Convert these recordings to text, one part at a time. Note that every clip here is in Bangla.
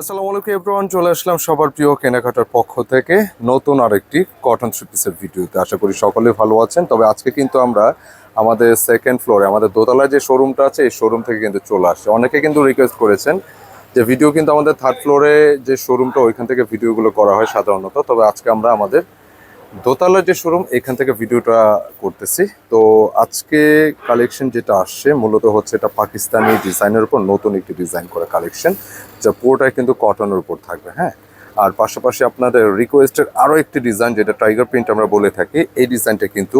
আসসালামু আলাইকুম এভরিওয়ান চলে আসলাম সবার প্রিয় কেনাকাটার পক্ষ থেকে। নতুন আরেকটি কটন থ্রি ভিডিওতে আশা করি সকলে ভালো আছেন। তবে আজকে কিন্তু আমরা আমাদের সেকেন্ড ফ্লোরে আমাদের দোতলায় যে শোরুমটা আছে, এই শোরুম থেকে কিন্তু চলে আসছে। অনেকে কিন্তু রিকোয়েস্ট করেছেন যে ভিডিও কিন্তু আমাদের থার্ড ফ্লোরে যে শোরুমটা ওইখান থেকে ভিডিওগুলো করা হয় সাধারণত। তবে আজকে আমরা আমাদের দোতলার যে শোরুম এখান থেকে ভিডিওটা করতেছি। তো আজকে কালেকশন যেটা আসছে, মূলত হচ্ছে এটা পাকিস্তানি ডিজাইনের উপর নতুন একটি ডিজাইন করা কালেকশন যা পুরোটাই কিন্তু কটনের উপর থাকবে হ্যাঁ? আর পাশাপাশি আপনাদের রিকোয়েস্টের আরও একটি ডিজাইন যেটা টাইগার প্রিন্ট আমরা বলে থাকি, এই ডিজাইনটা কিন্তু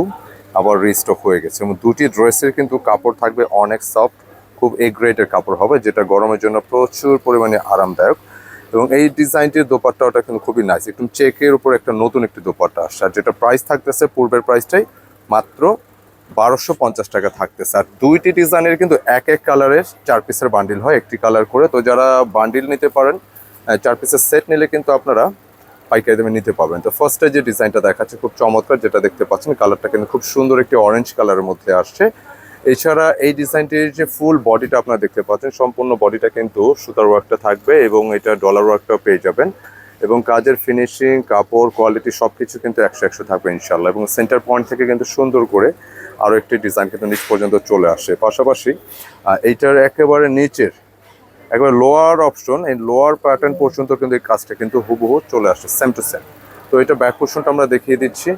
আবার রিস্টক হয়ে গেছে। এবং দুটি ড্রেসের কিন্তু কাপড় থাকবে অনেক সফট খুব এ গ্রেডের কাপড় হবে, যেটা গরমের জন্য প্রচুর পরিমাণে আরামদায়ক। এবং এই ডিজাইনটির দোপাট্টাটা কিন্তু খুবই নাইস একদম চেকের উপর একটা নতুন একটি দোপাট্টা আসছে। আর যেটা প্রাইস থাকতেছে, পূর্বের প্রাইসটাই মাত্র বারোশো পঞ্চাশ টাকা থাকতেছে। আর দুইটি ডিজাইনের কিন্তু এক এক কালারের চার পিসের বান্ডিল হয়, একটি কালার করে। তো যারা বান্ডিল নিতে পারেন চার পিসের সেট নিলে কিন্তু আপনারা পাইকারি দামে নিতে পারবেন। তো ফার্স্টে যে ডিজাইনটা দেখাচ্ছে, খুব চমৎকার যেটা দেখতে পাচ্ছেন কালারটা কিন্তু খুব সুন্দর একটি অরেঞ্জ কালারের মধ্যে আসছে। এছাড়া এই ডিজাইনটির যে ফুল বডিটা আপনারা দেখতে পাচ্ছেন, সম্পূর্ণ বডিটা কিন্তু সুতার ওয়ার্কটা থাকবে এবং এটা ডলার ওয়ার্কটাও পেয়ে যাবেন। এবং কাজের ফিনিশিং কাপড় কোয়ালিটি সব কিছু কিন্তু একশো একশো থাকবে ইনশাল্লাহ এবং সেন্টার পয়েন্ট থেকে কিন্তু সুন্দর করে আরও একটি ডিজাইন কিন্তু নিচ পর্যন্ত চলে আসে। পাশাপাশি এইটার একেবারে নিচের, একবার লোয়ার অপশন এই লোয়ার প্যাটার্ন পর্যন্ত কিন্তু এই কাজটা কিন্তু হুবহু চলে আসে সেম টু সেম তো এটা ব্যাক পোর্শনটা আমরা দেখিয়ে দিচ্ছি।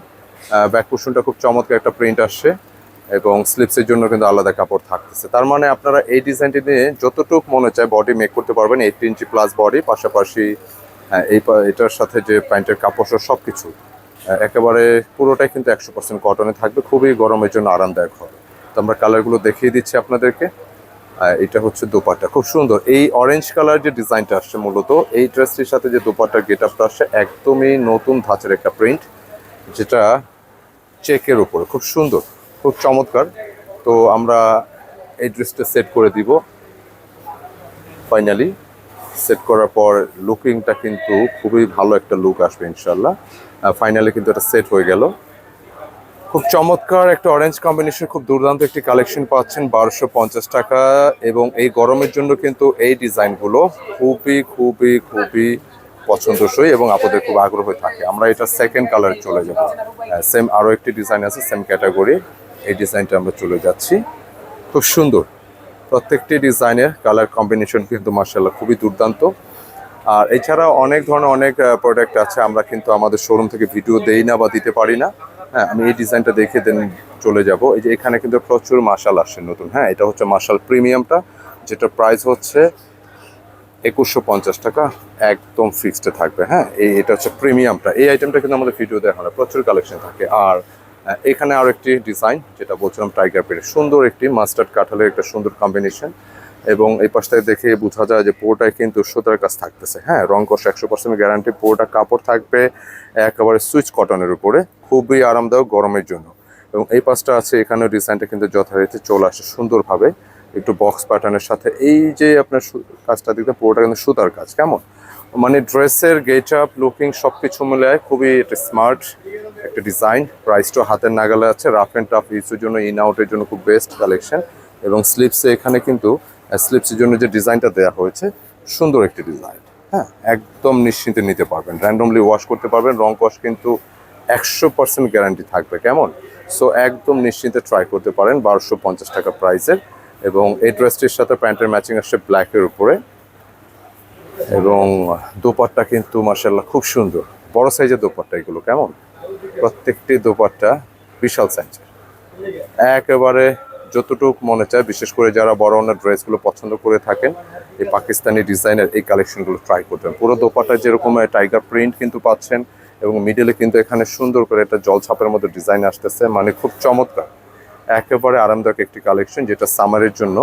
ব্যাক পোর্শনটা খুব চমৎকার একটা প্রিন্ট আসছে। এবং স্লিপসের জন্য কিন্তু আলাদা কাপড় থাকতেছে। তার মানে আপনারা এই ডিজাইনটি নিয়ে যতটুকু মনে চায় বডি মেক করতে পারবেন এইট ইঞ্চি প্লাস বডি পাশাপাশি আহ, এই এটার সাথে যে প্যান্টের কাপড় সব কিছু একেবারে পুরোটাই কিন্তু একশো পার্সেন্ট কটনে থাকবে খুবই গরমের জন্য আরামদায়ক হবে। তো আমরা কালারগুলো দেখিয়ে দিচ্ছি আপনাদেরকে। এটা হচ্ছে দোপাট্টা খুব সুন্দর। এই অরেঞ্জ কালার যে ডিজাইনটা আসছে মূলত এই ড্রেসটির সাথে যে দোপাট্টার গেট আপটা আসছে একদমই নতুন ধাঁচের একটা প্রিন্ট যেটা চেকের উপরে খুব সুন্দর। খুব চমৎকার। তো আমরা এই ড্রেসটা সেট করে দিব। ফাইনালি সেট করার পর লুকিংটা কিন্তু খুবই ভালো একটা লুক আসবে ইনশাল্লাহ ফাইনালি কিন্তু এটা সেট হয়ে গেল। খুব চমৎকার একটা অরেঞ্জ কম্বিনেশন খুব দুর্দান্ত একটি কালেকশন পাচ্ছেন বারোশো পঞ্চাশ টাকা এবং এই গরমের জন্য কিন্তু এই ডিজাইনগুলো খুবই খুবই খুবই পছন্দসই এবং আপনাদের খুব আগ্রহ থাকে। আমরা এটা সেকেন্ড কালার চলে যাব। সেম আরও একটি ডিজাইন আছে সেম ক্যাটাগরি এই ডিজাইনটা আমরা চলে যাচ্ছি। খুব সুন্দর। প্রত্যেকটি ডিজাইনের কালার কম্বিনেশন কিন্তু মার্শাল্লাহ খুবই দুর্দান্ত। আর এছাড়া অনেক ধরনের অনেক প্রোডাক্ট আছে, আমরা কিন্তু আমাদের শোরুম থেকে ভিডিও দেই না বা দিতে পারি না। হ্যাঁ আমি এই ডিজাইনটা দেখে দেন চলে যাব। এই যে এখানে কিন্তু প্রচুর মার্শাল আসছে নতুন। হ্যাঁ এটা হচ্ছে মার্শাল প্রিমিয়ামটা যেটা প্রাইস হচ্ছে একুশশো পঞ্চাশ টাকা, একদম ফিক্সডে থাকবে। হ্যাঁ এই, এটা হচ্ছে প্রিমিয়ামটা এই আইটেমটা কিন্তু আমাদের ভিডিও দেখা হয় প্রচুর কালেকশন থাকে। আর এখানে আরও একটি ডিজাইন যেটা বলছিলাম টাইগার পেরে সুন্দর একটি মাস্টার্ড কাঠালের একটা সুন্দর কম্বিনেশন এবং এই পাশটায় দেখে বোঝা যায় যে পুরোটাই কিন্তু সুতার কাজ থাকতেছে। হ্যাঁ রং কষ একশো পার্সেন্ট গ্যারান্টি পুরোটা কাপড় থাকবে একেবারে সুইচ কটনের উপরে। খুবই আরামদায়ক গরমের জন্য। এবং এই পাশটা আছে, এখানেও ডিজাইনটা কিন্তু যথারীতি চলে আসে সুন্দরভাবে। একটু বক্স প্যাটার্নের সাথে। এই যে আপনার কাজটা দেখতে পুরোটা কিন্তু সুতার কাজ। কেমন? মানে ড্রেসের গেট আপ লুকিং সব কিছু মিলে খুবই একটা স্মার্ট একটা ডিজাইন প্রাইসটাও হাতের নাগালে আছে রাফ অ্যান্ড টাফ ইউজের জন্য ইন আউটের জন্য খুব বেস্ট কালেকশন এবং স্লিপসে এখানে কিন্তু স্লিপসের জন্য যে ডিজাইনটা দেওয়া হয়েছে, সুন্দর একটি ডিজাইন হ্যাঁ একদম নিশ্চিন্তে নিতে পারবেন। র্যান্ডমলি ওয়াশ করতে পারবেন, রং ওয়াশ কিন্তু একশো পার্সেন্ট গ্যারান্টি থাকবে, কেমন? সো একদম নিশ্চিন্তে ট্রাই করতে পারেন, বারোশো পঞ্চাশ টাকা প্রাইসের এবং এই ড্রেসটির সাথে প্যান্টের ম্যাচিং আসছে ব্ল্যাকের উপরে। এবং দোপাট্টা কিন্তু মার্শাল্লাহ খুব সুন্দর। বড় সাইজের দোপাট্টা এগুলো, কেমন? প্রত্যেকটি দোপাট্টা বিশাল সাইজের একেবারে যতটুক মনে চায়, বিশেষ করে যারা বড় অন্য ড্রেসগুলো পছন্দ করে থাকেন, এই পাকিস্তানি ডিজাইনের এই কালেকশনগুলো ট্রাই করবেন পুরো দোপাট্টা যেরকম টাইগার প্রিন্ট কিন্তু পাচ্ছেন এবং মিডলে কিন্তু এখানে সুন্দর করে একটা জলছাপের মতো ডিজাইন আসতেছে মানে খুব চমৎকার। একেবারে আরামদায়ক একটি কালেকশন, যেটা সামারের জন্য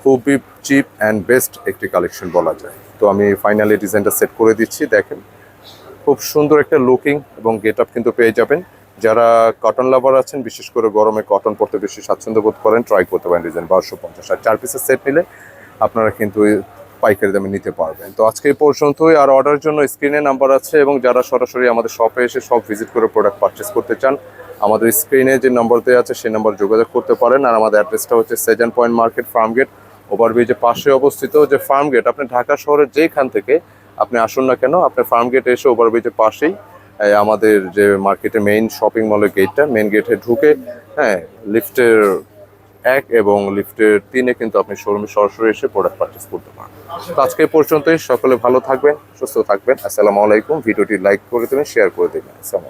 খুবই চিপ অ্যান্ড বেস্ট একটি কালেকশন বলা যায়। তো আমি ফাইনালি ডিজাইনটা সেট করে দিচ্ছি, দেখেন। খুব সুন্দর একটা লুকিং এবং গেট আপ কিন্তু পেয়ে যাবেন। যারা কটন লাভার আছেন, বিশেষ করে গরমে কটন পরতে বেশি স্বাচ্ছন্দ্য বোধ করেন ট্রাই করতে পারেন ডিজাইন বারোশো পঞ্চাশ। আর চার পিসের সেট নিলে আপনারা কিন্তু পাইকারি দামে নিতে পারবেন। তো আজকে এই পর্যন্তই। আর অর্ডার জন্য স্ক্রিনে নাম্বার আছে এবং যারা সরাসরি আমাদের শপে এসে সব ভিজিট করে প্রোডাক্ট পারচেস করতে চান, আমাদের স্ক্রিনে যে নম্বর দেওয়া আছে, সেই নম্বর যোগাযোগ করতে পারেন। আর আমাদের অ্যাড্রেসটা হচ্ছে সেজান পয়েন্ট মার্কেট ফার্মগেট ওভারব্রিজের পাশে অবস্থিত যে ফার্ম গেট আপনি ঢাকা শহরের যেখান থেকে আপনি আসুন না কেন, আপনি ফার্ম গেটে এসে ওভারব্রিজের পাশেই আমাদের যে মার্কেটের মেইন শপিং মলের গেটটা মেইন গেটে ঢুকে হ্যাঁ লিফটের এক এবং লিফটের তিনে কিন্তু আপনি শোরুমে সরাসরি এসে প্রোডাক্ট পারচেস করতে পারেন। তো আজকে পর্যন্তই, সকলে ভালো থাকবেন, সুস্থ থাকবেন, আসসালামু আলাইকুম, ভিডিওটি লাইক করে দেবেন শেয়ার করে দেবেন, আসসালামু